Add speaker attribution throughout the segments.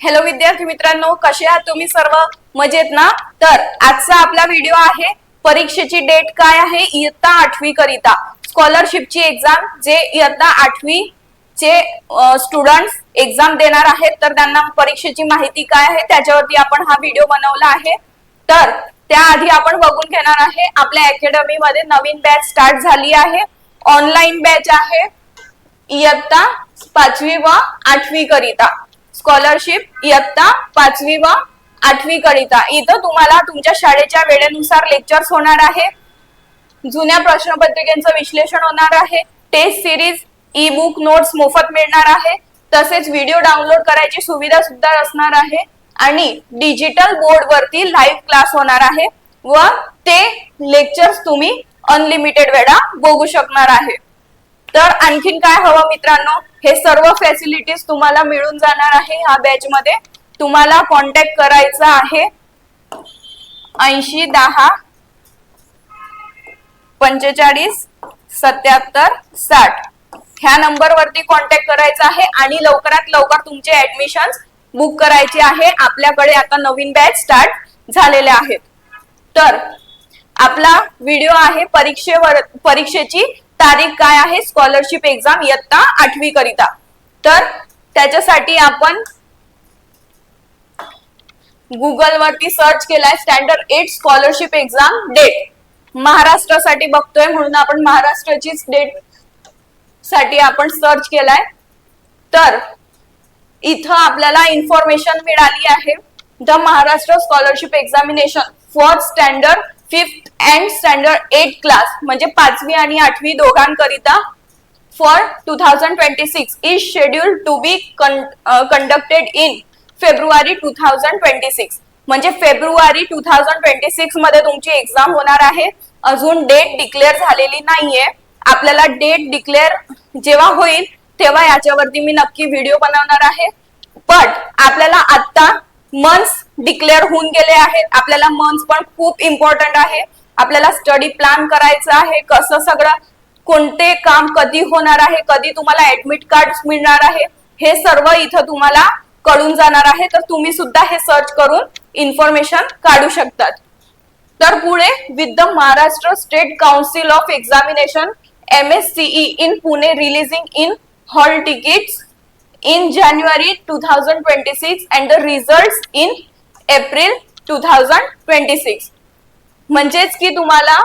Speaker 1: Hello विद्यार्थी मित्रांनो कसे आहात तुम्ही सर्व? मजेत ना? तर आजचा आपला व्हिडिओ आहे परीक्षेची डेट काय आहे? इयत्ता आठवी करिता. स्कॉलरशिपची एक्झाम जे इयत्ता आठवी चे स्टुडंट्स एक्झाम देणार आहेत तर त्यांना परीक्षेची माहिती काय आहे त्याच्यावरती आपण हा व्हिडिओ बनवला आहे. तर त्याआधी आपण बघून घेणार आहे आपल्या अकॅडमी मध्ये नवीन बॅच स्टार्ट झाली आहे. ऑनलाईन बॅच आहे इयत्ता पाचवी व आठवी करिता. स्कॉलरशिप इयत्ता पाचवी व आठवी करिता. इथं तुम्हाला तुमच्या शाळेच्या वेळेनुसार लेक्चर्स होणार आहे. जुन्या प्रश्नपत्रिकेचं विश्लेषण होणार आहे. Test series E book notes मोफत मिळणार आहे. तसेच व्हिडिओ डाउनलोड करायची सुविधा सुद्धा असणार आहे. आणि डिजिटल बोर्ड वरती लाईव्ह क्लास होणार आहे. व ते लेक्चर्स तुम्ही अनलिमिटेड वेळा बघू शकणार आहे. तर आणखीन काय हवं मित्रांनो? हे सर्व फॅसिलिटीज तुम्हाला मिळून जाणार आहे ह्या बॅच मध्ये. तुम्हाला कॉन्टॅक्ट करायचा आहे ऐंशी दहा पंचेचाळीस सत्याहत्तर साठ. ह्या नंबरवरती कॉन्टॅक्ट करायचा आहे आणि लवकरात लवकर तुमचे ऍडमिशन बुक करायचे आहे. आपल्याकडे आता नवीन बॅच स्टार्ट झालेले आहेत. तर आपला व्हिडिओ आहे परीक्षेवर परीक्षेची तारीख काय आहे? स्कॉलरशिप एक्झाम इयत्ता आठवी करिता. तर त्याच्यासाठी आपण गुगल वरती सर्च केलाय standard eight scholarship exam date महाराष्ट्रासाठी बघतोय म्हणून आपण महाराष्ट्राचीच डेटसाठी आपण सर्च केलाय. तर इथं आपल्याला इन्फॉर्मेशन मिळाली आहे. The Maharashtra scholarship examination for standard fifth and standard eight class म्हणजे पाचवी आणि आठवी दोघांकरिता for two thousand twenty six is schedule to be conducted in February two thousand twenty six म्हणजे फेब्रुवारी टू थाउजंड ट्वेंटी सिक्समध्ये तुमची exam होणार आहे. अजून डेट डिक्लेअर झालेली नाहीये. आपल्याला डेट डिक्लेअर जेव्हा होईल तेव्हा याच्यावरती मी नक्की व्हिडिओ बनवणार आहे. पण आपल्याला आता मंथ्स डिक्लेअर होऊन गेले आहेत. आपल्याला मंथ्स पण खूप इम्पॉर्टंट आहे. आपल्याला स्टडी प्लॅन करायचं आहे. कसं सगळं कोणते काम कधी होणार आहे कधी तुम्हाला ऍडमिट कार्ड मिळणार आहे हे सर्व इथं तुम्हाला कळून जाणार आहे. तर तुम्ही सुद्धा हे सर्च करून इन्फॉर्मेशन काढू शकतात. तर पुढे with the Maharashtra state council of examination M S CE in Pune releasing in hall tickets in January 2026 and the results in April 2026 म्हणजेच की तुम्हाला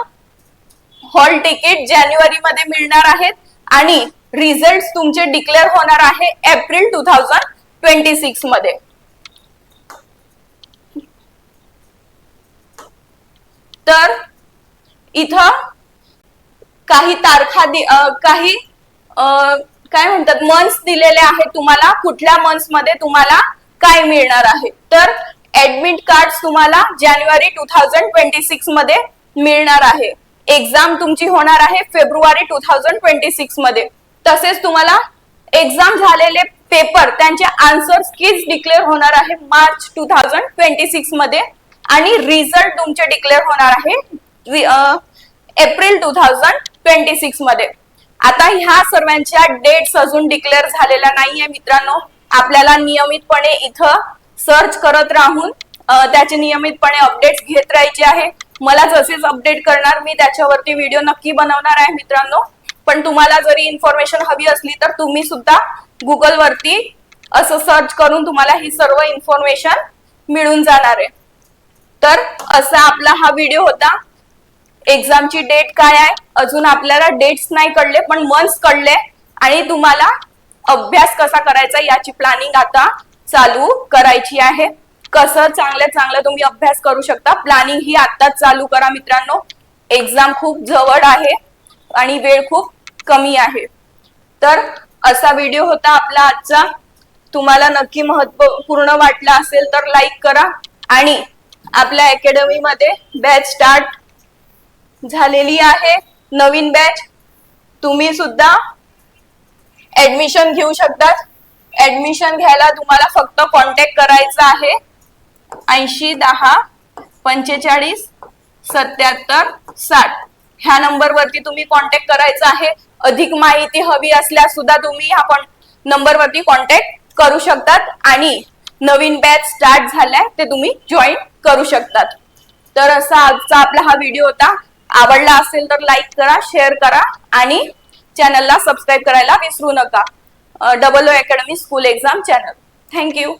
Speaker 1: हॉल तिकीट जानेवारी मध्ये मिळणार आहेत आणि रिझल्ट तुमचे डिक्लेअर होणार आहे एप्रिल टू थाउजंड ट्वेंटी सिक्समध्ये. तर इथं काही तारखा काही अं, काय म्हणतात मंथ्स दिलेले आहेत तुम्हाला कुठल्या मंथ्समध्ये तुम्हाला काय मिळणार आहे? तर ऍडमिट कार्ड तुम्हाला जानेवारी टू थाउजंड ट्वेंटी सिक्समध्ये मिळणार आहे. एक्झाम तुमची होणार आहे फेब्रुवारी टू थाउजंड ट्वेंटी सिक्समध्ये. तसेच तुम्हाला एक्झाम झालेले पेपर त्यांचे आन्सर कीच डिक्लेअर होणार आहे? मार्च टू थाउजंड ट्वेंटी सिक्समध्ये. आणि रिझल्ट तुमचे डिक्लेअर होणार आहे एप्रिल टू थाउजंड ट्वेंटी सिक्समध्ये. आता ह्या सर्वांच्या डेट्स अजून डिक्लेअर झालेल्या नाहीये मित्रांनो. आपल्याला नियमितपणे इथं सर्च करत राहून त्याचे नियमितपणे अपडेट घेत राहायचे आहे. मला जसेच अपडेट करणार मी त्याच्यावरती व्हिडिओ नक्की बनवणार आहे मित्रांनो. पण तुम्हाला जरी इन्फॉर्मेशन हवी असली तर तुम्ही सुद्धा गुगलवरती असं सर्च करून तुम्हाला ही सर्व इन्फॉर्मेशन मिळून जाणार आहे. तर असा आपला हा व्हिडिओ होता. एक्झामची डेट काय आहे? अजून आपल्याला डेट्स नाही कळले पण मंथ्स कळले. आणि तुम्हाला अभ्यास कसा करायचा याची प्लॅनिंग आता चालू करायची आहे. कसं चांगलं चांगलं तुम्ही अभ्यास करू शकता. प्लॅनिंग ही आताच चालू करा मित्रांनो. एक्झाम खूप जवळ आहे आणि वेळ खूप कमी आहे. तर असा व्हिडिओ होता आपला आजचा. तुम्हाला नक्की महत्त्वपूर्ण वाटला असेल तर लाईक करा. आणि आपल्या अकॅडमी मध्ये बॅच स्टार्ट झालेली आहे. नवीन बॅच तुम्ही सुद्धा ऍडमिशन घेऊ शकतात. ऍडमिशन घ्यायला तुम्हाला फक्त कॉन्टॅक्ट करायचा आहे. ऐंशी दहा पंचेचाळीस सत्याहत्तर साठ. ह्या नंबरवरती तुम्ही कॉन्टॅक्ट करायचा आहे. अधिक माहिती हवी असल्यास सुद्धा तुम्ही ह्या नंबरवरती कॉन्टॅक्ट करू शकतात. आणि नवीन बॅच स्टार्ट झालाय ते तुम्ही जॉईन करू शकतात. तर असा आजचा आपला हा व्हिडिओ होता. आवडला असेल तर लाईक करा शेअर करा आणि चॅनलला सबस्क्राईब करायला विसरू नका. Double O academy school exam channel thank you